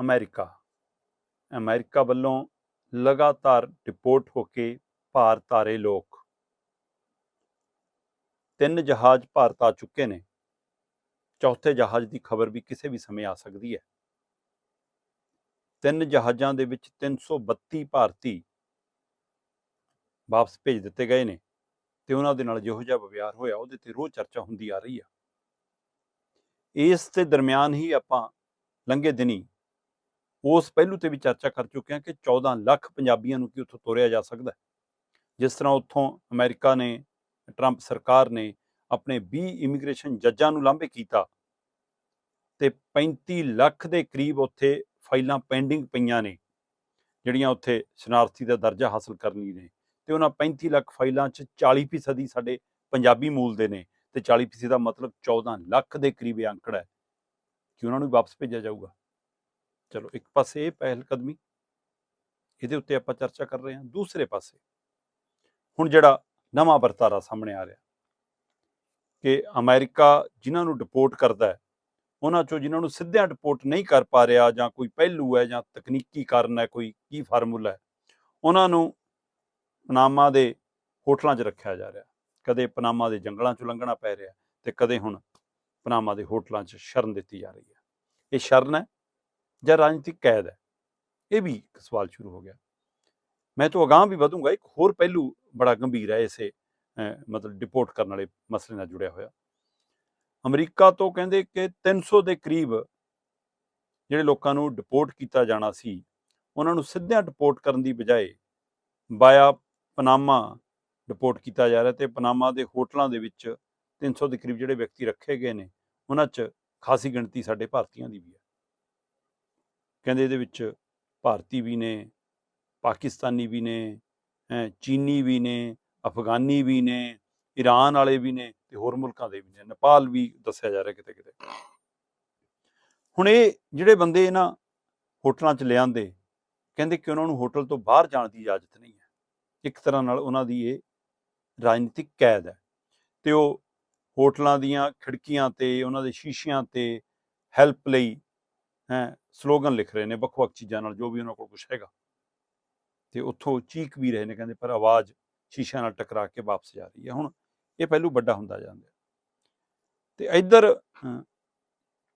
America. America ਵੱਲੋਂ ਲਗਾਤਾਰ deport ਹੋ ਕੇ ਭਾਰਤ ਆ ਰਹੇ ਲੋਕ। ਤਿੰਨ ਜਹਾਜ਼ ਭਾਰਤ ਆ ਚੁੱਕੇ ਨੇ। ਚੌਥੇ ਜਹਾਜ਼ ਦੀ ਖਬਰ ਵੀ ਕਿਸੇ ਵੀ ਸਮੇਂ ਆ ਸਕਦੀ ਹੈ। ਤਿੰਨ ਜਹਾਜ਼ਾਂ ਦੇ ਵਿੱਚ 332 ਭਾਰਤੀ ਵਾਪਸ ਭੇਜ ਦਿੱਤੇ ਗਏ ਨੇ ਤੇ ਉਹਨਾਂ ਦੇ ਨਾਲ ਜਿਹੋ ਜਿਹਾ ਵਿਵਹਾਰ ਹੋਇਆ, ਉਹਦੇ ਤੇ ਰੋਜ਼ ਚਰਚਾ ਹੁੰਦੀ ਆ ਰਹੀ ਆ। ਇਸ ਦੇ ਦਰਮਿਆਨ ਹੀ ਆਪਾਂ ਲੰਘੇ ਦਿਨੀ ਉਸ ਪਹਿਲੂ ਤੇ ਵੀ ਚਰਚਾ ਕਰ ਚੁੱਕੇ ਹਾਂ ਕਿ 14 ਲੱਖ ਪੰਜਾਬੀਆਂ ਨੂੰ ਕੀ ਉੱਥੋਂ ਤੋਰਿਆ ਜਾ ਸਕਦਾ ਜਿਸ ਤਰ੍ਹਾਂ ਉੱਥੋਂ ਅਮਰੀਕਾ ਨੇ, ਟਰੰਪ ਸਰਕਾਰ ਨੇ ਆਪਣੇ 20 ਇਮੀਗ੍ਰੇਸ਼ਨ ਜੱਜਾਂ ਨੂੰ ਲਾਂਭੇ ਕੀਤਾ ਤੇ 35 ਲੱਖ ਦੇ ਕਰੀਬ ਉੱਥੇ ਫਾਈਲਾਂ ਪੈਂਡਿੰਗ ਪਈਆਂ ਨੇ, ਜਿਹੜੀਆਂ ਉੱਥੇ ਸ਼ਨਾਰਥੀ ਦਾ ਦਰਜਾ ਹਾਸਲ ਕਰਨੀ ਨੇ ਤੇ ਉਹਨਾਂ 35 ਲੱਖ ਫਾਈਲਾਂ 'ਚ 40% ਹੀ ਸਾਡੇ ਪੰਜਾਬੀ ਮੂਲ ਦੇ ਨੇ ਤੇ 40% ਦਾ ਮਤਲਬ 14 ਲੱਖ ਦੇ ਕਰੀਬ ਇਹ ਅੰਕੜਾ ਹੈ। ਕਿ ਉਹਨਾਂ ਨੂੰ ਵਾਪਸ ਭੇਜਿਆ ਜਾਊਗਾ? ਚਲੋ, ਇੱਕ ਪਾਸੇ ਇਹ ਪਹਿਲ ਕਦਮੀ ਇਹਦੇ ਉੱਤੇ ਆਪਾਂ ਚਰਚਾ ਕਰ ਰਹੇ ਹਾਂ, ਦੂਸਰੇ ਪਾਸੇ ਹੁਣ ਜਿਹੜਾ ਨਵਾਂ ਵਰਤਾਰਾ ਸਾਹਮਣੇ ਆ ਰਿਹਾ ਕਿ ਅਮਰੀਕਾ ਜਿਨ੍ਹਾਂ ਨੂੰ ਡਿਪੋਰਟ ਕਰਦਾ ਹੈ, ਉਹਨਾਂ ਚੋਂ ਜਿਨ੍ਹਾਂ ਨੂੰ ਸਿੱਧਿਆਂ ਡਿਪੋਰਟ ਨਹੀਂ ਕਰ ਪਾ ਰਿਹਾ ਜਾਂ ਕੋਈ ਪਹਿਲੂ ਹੈ ਜਾਂ ਤਕਨੀਕੀ ਕਾਰਨ ਹੈ, ਕੋਈ ਕੀ ਫਾਰਮੂਲਾ ਹੈ, ਉਹਨਾਂ ਨੂੰ ਪਨਾਮਾ ਦੇ ਹੋਟਲਾਂ 'ਚ ਰੱਖਿਆ ਜਾ ਰਿਹਾ, ਕਦੇ ਪਨਾਮਾ ਦੇ ਜੰਗਲਾਂ 'ਚੋਂ ਲੰਘਣਾ ਪੈ ਰਿਹਾ ਤੇ ਕਦੇ ਹੁਣ ਪਨਾਮਾ ਦੇ ਹੋਟਲਾਂ 'ਚ ਸ਼ਰਨ ਦਿੱਤੀ ਜਾ ਰਹੀ ਹੈ। ਇਹ ਸ਼ਰਨ ਹੈ ਜਾਂ ਰਾਜਨੀਤਿਕ ਕੈਦ ਹੈ। ਇਹ ਵੀ ਇੱਕ ਸਵਾਲ ਸ਼ੁਰੂ ਹੋ ਗਿਆ। ਮੈਂ ਤੋਂ ਅਗਾਂਹ ਵੀ ਵਧੂੰਗਾ, ਇੱਕ ਹੋਰ ਪਹਿਲੂ ਬੜਾ ਗੰਭੀਰ ਹੈ ਇਸੇ ਮਤਲਬ ਡਿਪੋਰਟ ਕਰਨ ਵਾਲੇ ਮਸਲੇ ਨਾਲ ਜੁੜਿਆ ਹੋਇਆ। ਅਮਰੀਕਾ ਤੋਂ ਕਹਿੰਦੇ ਕਿ 300 ਦੇ ਕਰੀਬ ਜਿਹੜੇ ਲੋਕਾਂ ਨੂੰ ਡਿਪੋਰਟ ਕੀਤਾ ਜਾਣਾ ਸੀ, ਉਹਨਾਂ ਨੂੰ ਸਿੱਧਿਆਂ ਡਿਪੋਰਟ ਕਰਨ ਦੀ ਬਜਾਏ ਬਾਇਆ ਪਨਾਮਾ ਡਿਪੋਰਟ ਕੀਤਾ ਜਾ ਰਿਹਾ ਤੇ ਪਨਾਮਾ ਦੇ ਹੋਟਲਾਂ ਦੇ ਵਿੱਚ 300 ਦੇ ਕਰੀਬ ਜਿਹੜੇ ਵਿਅਕਤੀ ਰੱਖੇ ਗਏ ਨੇ, ਉਹਨਾਂ 'ਚ ਖਾਸੀ ਗਿਣਤੀ ਸਾਡੇ ਭਾਰਤੀਆਂ ਦੀ ਵੀ ਹੈ। ਕਹਿੰਦੇ ਇਹਦੇ ਵਿੱਚ ਭਾਰਤੀ ਵੀ ਨੇ, ਪਾਕਿਸਤਾਨੀ ਵੀ ਨੇ ਚੀਨੀ ਵੀ ਨੇ, ਅਫਗਾਨੀ ਵੀ ਨੇ ਈਰਾਨ ਵਾਲੇ ਵੀ ਨੇ ਤੇ ਹੋਰ ਮੁਲਕਾਂ ਦੇ ਵੀ ਨੇ। ਨੇਪਾਲ ਵੀ ਦੱਸਿਆ ਜਾ ਰਿਹਾ ਕਿਤੇ ਕਿਤੇ। ਹੁਣ ਇਹ ਜਿਹੜੇ ਬੰਦੇ ਇਹਨਾਂ ਹੋਟਲਾਂ 'ਚ ਲਿਆਂਦੇ, ਕਹਿੰਦੇ ਕਿ ਉਹਨਾਂ ਨੂੰ ਹੋਟਲ ਤੋਂ ਬਾਹਰ ਜਾਣ ਦੀ ਇਜਾਜ਼ਤ ਨਹੀਂ ਹੈ। ਇੱਕ ਤਰ੍ਹਾਂ ਨਾਲ ਉਹਨਾਂ ਦੀ ਇਹ ਰਾਜਨੀਤਿਕ ਕੈਦ ਹੈ ਤੇ ਉਹ ਹੋਟਲਾਂ ਦੀਆਂ ਖਿੜਕੀਆਂ ਤੇ, ਉਹਨਾਂ ਦੇ ਸ਼ੀਸ਼ਿਆਂ ਤੇ ਹੈਲਪ ਲਈ, ਹੈ ਸਲੋਗਨ ਲਿਖ ਰਹੇ ਨੇ ਵੱਖ-ਵੱਖ ਚੀਜ਼ਾਂ ਨਾਲ, ਜੋ ਵੀ ਉਹਨਾਂ ਕੋਲ ਕੁਝ ਹੈਗਾ। ਤੇ ਉੱਥੋਂ ਚੀਕ ਵੀ ਰਹੇ ਨੇ, ਕਹਿੰਦੇ ਪਰ ਆਵਾਜ਼ ਸ਼ੀਸ਼ਿਆਂ ਨਾਲ ਟਕਰਾ ਕੇ ਵਾਪਸ ਜਾ ਰਹੀ ਹੈ। ਹੁਣ ਇਹ ਪਹਿਲੂ ਵੱਡਾ ਹੁੰਦਾ ਜਾਂਦਾ ਹੈ। ਤੇ ਇੱਧਰ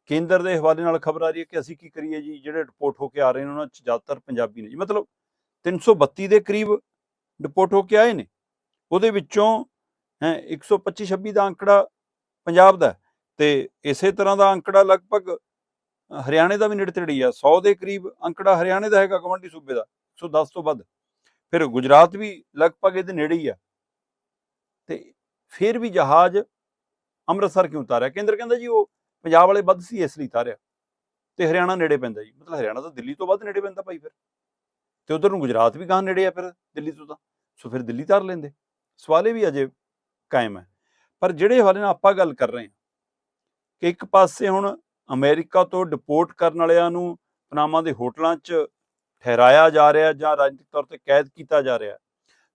ਕੇਂਦਰ ਦੇ ਹਵਾਲੇ ਨਾਲ ਖਬਰ ਆ ਰਹੀ ਹੈ ਕਿ ਅਸੀਂ ਕੀ ਕਰੀਏ ਜੀ? ਜਿਹੜੇ ਰਿਪੋਰਟ ਹੋ ਕੇ ਆ ਰਹੇ ਨੇ, ਉਹਨਾਂ 'ਚ ਜ਼ਿਆਦਾਤਰ ਪੰਜਾਬੀ ਨੇ ਜੀ। ਮਤਲਬ 332 ਦੇ ਕਰੀਬ ਰਿਪੋਰਟ ਹੋ ਕੇ ਆਏ ਨੇ। ਉਹਦੇ ਵਿੱਚੋਂ, ਹੈ 125 26 ਦਾ ਅੰਕੜਾ ਪੰਜਾਬ ਦਾ ਹੈ। ਤੇ ਇਸੇ ਤਰ੍ਹਾਂ ਦਾ ਅੰਕੜਾ ਲਗਭਗ ਹਰਿਆਣੇ ਦਾ ਵੀ ਨੇੜੇ ਤੇੜੇ ਹੀ ਆ 100 ਦੇ ਕਰੀਬ ਅੰਕੜਾ ਹਰਿਆਣੇ ਦਾ ਹੈਗਾ ਗਵੰਡੀ ਸੂਬੇ ਦਾ 110 ਤੋਂ ਵੱਧ। ਫਿਰ ਗੁਜਰਾਤ ਵੀ ਲਗਭਗ ਇਹਦੇ ਨੇੜੇ ਹੀ ਆ। ਤੇ ਫਿਰ ਵੀ ਜਹਾਜ਼ ਅੰਮ੍ਰਿਤਸਰ ਕਿਉਂ ਤਾਰਿਆ ਕੇਂਦਰ ਕਹਿੰਦਾ ਜੀ ਉਹ ਪੰਜਾਬ ਵਾਲੇ ਵੱਧ ਸੀ, ਇਸ ਲਈ ਤਾਰਿਆ ਤੇ ਹਰਿਆਣਾ ਨੇੜੇ ਪੈਂਦਾ ਜੀ। ਮਤਲਬ ਹਰਿਆਣਾ ਤਾਂ ਦਿੱਲੀ ਤੋਂ ਵੱਧ ਨੇੜੇ ਪੈਂਦਾ ਭਾਈ ਫਿਰ। ਤੇ ਉਧਰ ਨੂੰ ਗੁਜਰਾਤ ਵੀ ਗਾਂ ਨੇੜੇ ਆ ਫਿਰ, ਦਿੱਲੀ ਤੋਂ ਤਾਂ। ਸੋ ਫਿਰ ਦਿੱਲੀ ਤਾਰ ਲੈਂਦੇ। ਸਵਾਲ ਇਹ ਵੀ ਅਜੇ ਕਾਇਮ ਹੈ। ਪਰ ਜਿਹੜੇ ਹਵਾਲੇ ਨਾਲ ਆਪਾਂ ਗੱਲ ਕਰ ਰਹੇ ਹਾਂ, ਕਿ ਇੱਕ ਪਾਸੇ ਹੁਣ ਅਮਰੀਕਾ ਤੋਂ ਡਿਪੋਰਟ ਕਰਨ ਵਾਲਿਆਂ ਨੂੰ ਪਨਾਮਾ ਦੇ ਹੋਟਲਾਂ 'ਚ ਠਹਿਰਾਇਆ ਜਾ ਰਿਹਾ ਜਾਂ ਰਾਜਨੀਤਿਕ ਤੌਰ ਤੇ ਕੈਦ ਕੀਤਾ ਜਾ ਰਿਹਾ।